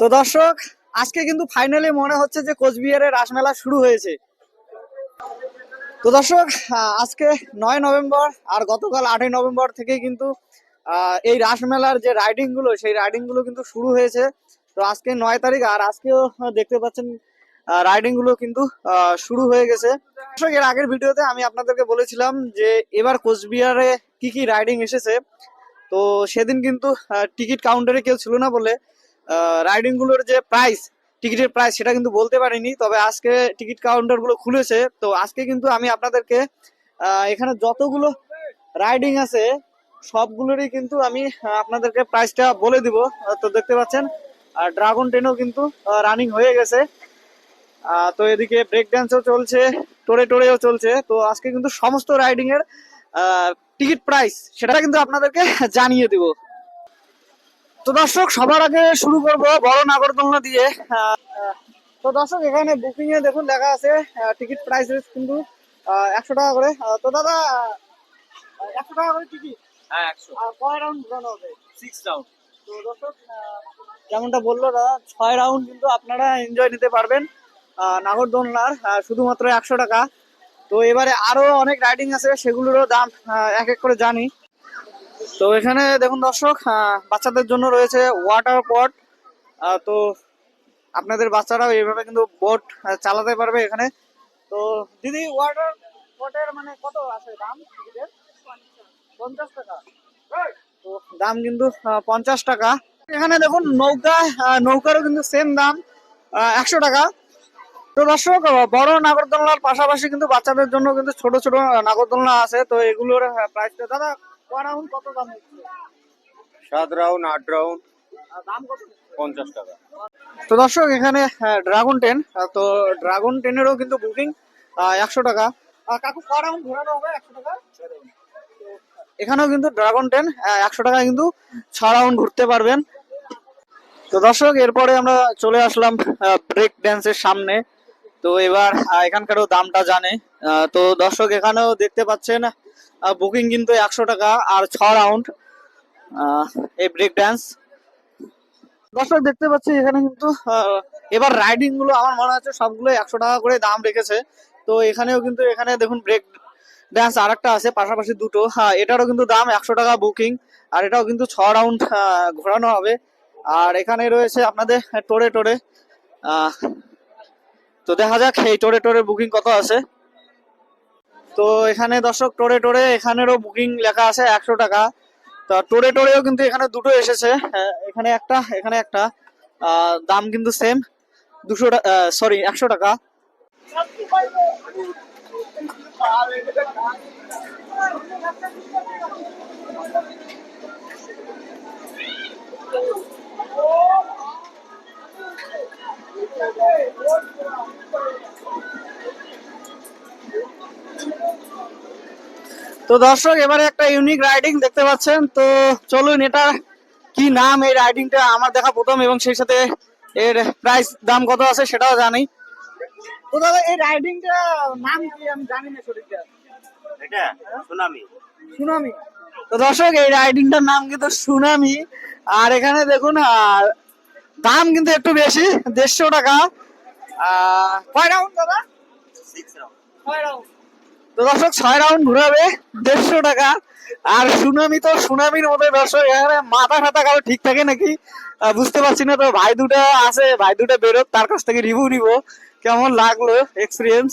তো দর্শক, আজকে কিন্তু ফাইনালি মনে হচ্ছে যে কোচবিহারের রাসমেলা শুরু হয়েছে। তো দর্শক আজকে নয় নভেম্বর আর গতকাল আটই নভেম্বর থেকে কিন্তু এই রাসমেলার যে রাইডিংগুলো, সেই রাইডিংগুলো কিন্তু শুরু হয়েছে। তো আজকে নয় তারিখ আর আজকেও দেখতে পাচ্ছেন রাইডিংগুলো কিন্তু শুরু হয়ে গেছে। দর্শক, এর আগের ভিডিওতে আমি আপনাদেরকে বলেছিলাম যে এবার কোচবিহারে কি কি রাইডিং এসেছে। তো সেদিন কিন্তু টিকিট কাউন্টারে কেউ ছিল না বলে রাইডিংগুলোর যে প্রাইস টিকিটের প্রাইস সেটা কিন্তু বলতে পারিনি, তবে আজকে টিকিট কাউন্টারগুলো খুলেছে। তো আজকে কিন্তু আমি আপনাদেরকে এখানে যতগুলো রাইডিং আছে, সবগুলোরই কিন্তু আমি আপনাদেরকে প্রাইসটা বলে দিব। তো দেখতে পাচ্ছেন, আর ড্রাগন ট্রেনও কিন্তু রানিং হয়ে গেছে। তো এদিকে ব্রেক ড্যান্সও চলছে টোরে টোরেও চলছে। তো আজকে কিন্তু সমস্ত রাইডিং এর টিকিট প্রাইস সেটা কিন্তু আপনাদেরকে জানিয়ে দিব। তো দর্শক সবার আগে শুরু করব বড় নাগরদোলনা দিয়ে। তো দর্শক এখানে বুকিং এ দেখুন লেখা আছে টিকিট প্রাইস কিন্তু একশো টাকা করে। তো দাদা একশো টাকা করে টিকিট হ্যাঁ একশো। আর কয় রাউন্ড ঘোরানো হবে? সিক্স রাউন্ড তো দর্শক যেমনটা বলল দাদা ছয় রাউন্ড কিন্তু আপনারা এনজয় নিতে পারবেন নাগরদোলনার শুধুমাত্র একশো টাকা। তো এবারে আরও অনেক রাইডিং আছে সেগুলোরও দাম এক এক করে জানি। তো এখানে দেখুন দর্শক বাচ্চাদের জন্য রয়েছে ওয়াটার পট তো আপনাদের বাচ্চারাও এইভাবে কিন্তু বোট চালাতে পারবে এখানে। তো দিদি ওয়াটার পটের মানে কত আছে দাম? পঞ্চাশ টাকা। দাম কিন্তু পঞ্চাশ টাকা। এখানে দেখুন নৌকা নৌকারও কিন্তু সেম দাম একশো টাকা। তো দর্শক বড় নাগরদোলনার পাশাপাশি কিন্তু বাচ্চাদের জন্য কিন্তু ছোট ছোট নাগরদোলনা আছে। তো এগুলোর প্রাইসটা দাদা রাউন্ড কত দাম সাত রাউন্ড আট রাউন্ড দাম কত পঞ্চাশ টাকা। তো দর্শক এখানে ড্রাগন টেন তো ড্রাগন টেনেরও কিন্তু বুকিং একশো টাকা। কাকু ক রাউন্ড ঘোরানো হবে একশো টাকা? এখানেও কিন্তু ড্রাগন টেন একশো টাকা কিন্তু ছ রাউন্ড ঘুরতে পারবেন। তো দর্শক এরপরে আমরা চলে আসলাম ব্রেক ড্যান্সের সামনে। তো এবার এখানকারও দামটা জানে। তো দর্শক, এখানেও দেখতে পাচ্ছেন বুকিং কিন্তু একশো টাকা আর ছ রাউন্ড এই ব্রেক ড্যান্স দর্শক, দেখতে পাচ্ছি এখানে কিন্তু এবার রাইডিংগুলো আমার মনে হচ্ছে সবগুলো একশো টাকা করে দাম রেখেছে। তো এখানেও কিন্তু, এখানে দেখুন ব্রেক ড্যান্স আর একটা আছে, পাশাপাশি দুটো। হ্যাঁ এটারও কিন্তু দাম একশো টাকা বুকিং আর এটাও কিন্তু ছ রাউন্ড ঘোরানো হবে। আর এখানে রয়েছে আপনাদের, টোরে টোরে তো দেখা যাক এই টোরে টোরে বুকিং কত আছে। তো এখানে দর্শক, টোরে টোরে এখানেরও বুকিং লেখা আছে একশো টাকা। তো টোরে টোরেও কিন্তু এখানে দুটো এসেছে। এখানে একটা এখানে একটা। দাম কিন্তু সেম দুশো সরি একশো টাকা। তো দর্শক এবারে একটা ইউনিক রাইডিং দেখতে পাচ্ছেন। তো চলুন এটা কি নাম এই রাইডিংটা আমার দেখা প্রথম এবং সেই সাথে এর প্রাইস দাম কত আছে সেটাও জানি। তো দাদা এই রাইডিংটা নাম কি? আমি জানি না সঠিকটা। এটা? সুনামি। সুনামি। তো দর্শক এই রাইডিংটার নাম কিন্তু সুনামি। আর এখানে দেখুন আর দাম কিন্তু একটু বেশি দেড়শো টাকা। কয় রাউন্ড দাদা? সিক্স রাউন্ড ছয় রাউন্ড তো দর্শক, ছয় রাউন্ড ঘুরাবে দেড়শো টাকা। আর সুনামি তো সুনামির মতো দর্শক, এখানে মাথা ফাতা কারও ঠিক থাকে নাকি? বুঝতে পারছি না, তো ভাই দুটা আছে, ভাই দুটা বেরোক, তার কাছ থেকে রিভিউ নিব। কেমন লাগল এক্সপিরিয়েন্স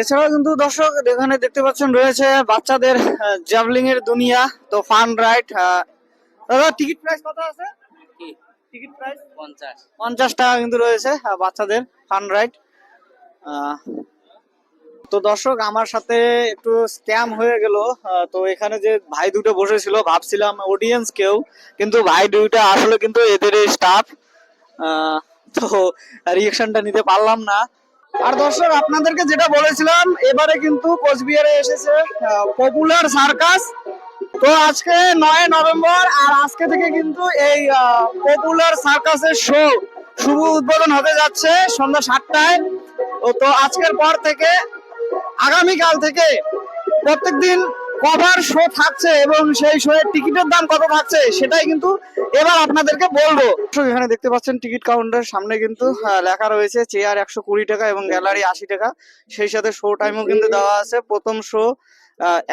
এছাড়াও কিন্তু দর্শক, এখানে দেখতে পাচ্ছেন, রয়েছে বাচ্চাদের জ্যাভলিং এর দুনিয়া, তো ফান রাইড দাদা টিকিট প্রাইস কত আছে? টিকিট প্রাইস পঞ্চাশ। পঞ্চাশ টাকা কিন্তু রয়েছে বাচ্চাদের ফান রাইড তো দর্শক আমার সাথে একটু স্ক্যাম হয়ে গেল। তো এখানে যে ভাই দুটো বসেছিল ভাবছিলাম অডিয়েন্স কেউ কিন্তু ভাই দুইটা আসলে কিন্তু এদের স্টাফ তো রিয়েকশনটা নিতে পারলাম না। আর দর্শক আপনাদেরকে যেটা বলেছিলাম এবারে কিন্তু কোচবিহারে এসেছে পপুলার সার্কাস তো আজকে নয় নভেম্বর, আর আজকে থেকে কিন্তু এই পপুলার সার্কাসের শো শুভ উদ্বোধন হতে যাচ্ছে সন্ধ্যা সাতটায়। তো আজকের পর থেকে আগামীকাল থেকে প্রত্যেকদিন কভার শো থাকছে এবং সেই শো এর টিকিটের দাম কত থাকছে সেটাই কিন্তু এবার আপনাদেরকে বলব। এখানে দেখতে পাচ্ছেন টিকিট কাউন্টার সামনে কিন্তু লেখা রয়েছে চেয়ার একশো কুড়ি টাকা এবং গ্যালারি আশি টাকা। সেই সাথে শো টাইমও কিন্তু দেওয়া আছে। প্রথম শো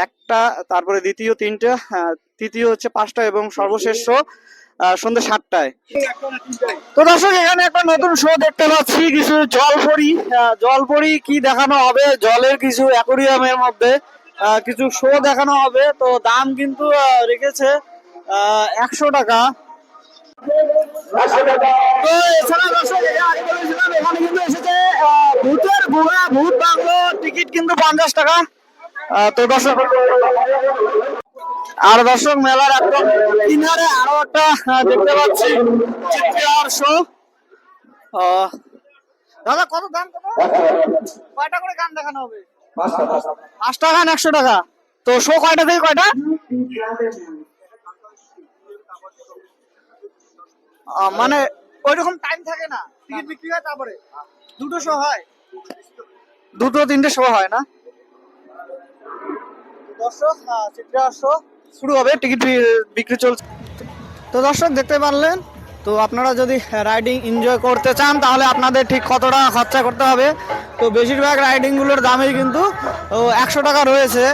একটা, তারপরে দ্বিতীয় তিনটা তৃতীয় হচ্ছে পাঁচটা এবং সর্বশেষ শো সন্ধ্যে সাতটায়। তো দর্শক, এখানে একটা নতুন শো দেখতে পাচ্ছি, কিছু জলপরি জলপরি কি দেখানো হবে? জলের কিছু অ্যাকোরিয়ামের মধ্যে কিছু শো দেখানো হবে। তো দাম কিন্তু রেখেছে একশো টাকা। তো এছাড়া দর্শক, এখানে কিন্তু এসেছে ভূতের গুহা ভূত বাংলো, টিকিট কিন্তু পঞ্চাশ টাকা। তো দর্শক আর দর্শক মেলার একদম কিনারে আরও একটা দেখতে পাচ্ছি চিত্রার শো দাদা কত দাম কয়টা করে গান দেখানো হবে? পাঁচটা গান একশো টাকা। তো শো কয়টা থেকে কয়টা? মানে ওইরকম টাইম থাকে না। টিকিট বিক্রি হয় তারপরে। দুটো শো হয়। দুটো তিনটে শো হয় না? দর্শক আহ, শুরু হবে টিকিট বিক্রি চলছে। তো দর্শক দেখতে পারলেন? তো আপনারা যদি রাইডিং এনজয় করতে চান তাহলে আপনাদের ঠিক কত টাকা খরচা করতে হবে? তো বেশিরভাগ রাইডিংগুলোর দামই কিন্তু একশো টাকা রয়েছে।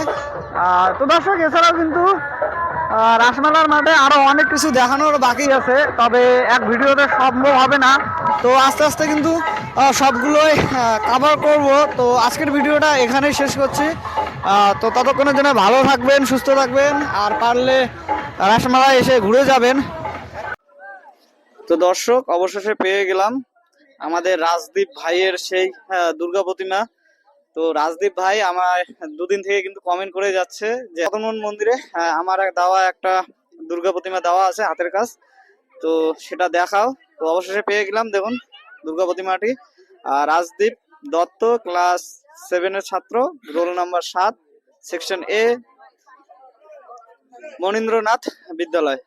আর তো দর্শক এছাড়াও কিন্তু রাসমেলার মাঠে আরও অনেক কিছু দেখানোর বাকি আছে তবে এক ভিডিওতে সম্ভব হবে না। তো আস্তে আস্তে কিন্তু সবগুলোই কভার করব। তো আজকের ভিডিওটা এখানেই শেষ করছি। তো ততক্ষণের জন্য ভালো থাকবেন সুস্থ থাকবেন আর পারলে রাসমেলায় এসে ঘুরে যাবেন। তো দর্শক অবশেষে পেয়ে গেলাম আমাদের রাজদীপ ভাইয়ের সেই আহ, দুর্গা প্রতিমা। তো রাজদীপ ভাই আমার দুদিন থেকে কিন্তু কমেন্ট করে যাচ্ছে যে রতনমন মন্দিরে আহ, আমার এক দেওয়া একটা দুর্গা প্রতিমা দেওয়া আছে হাতের কাজ। তো সেটা দেখাও। তো অবশেষে পেয়ে গেলাম দেখুন দুর্গা প্রতিমাটি। আর রাজদীপ দত্ত ক্লাস সেভেনের ছাত্র রোল নাম্বার সাত সেকশন এ মনীন্দ্রনাথ বিদ্যালয়।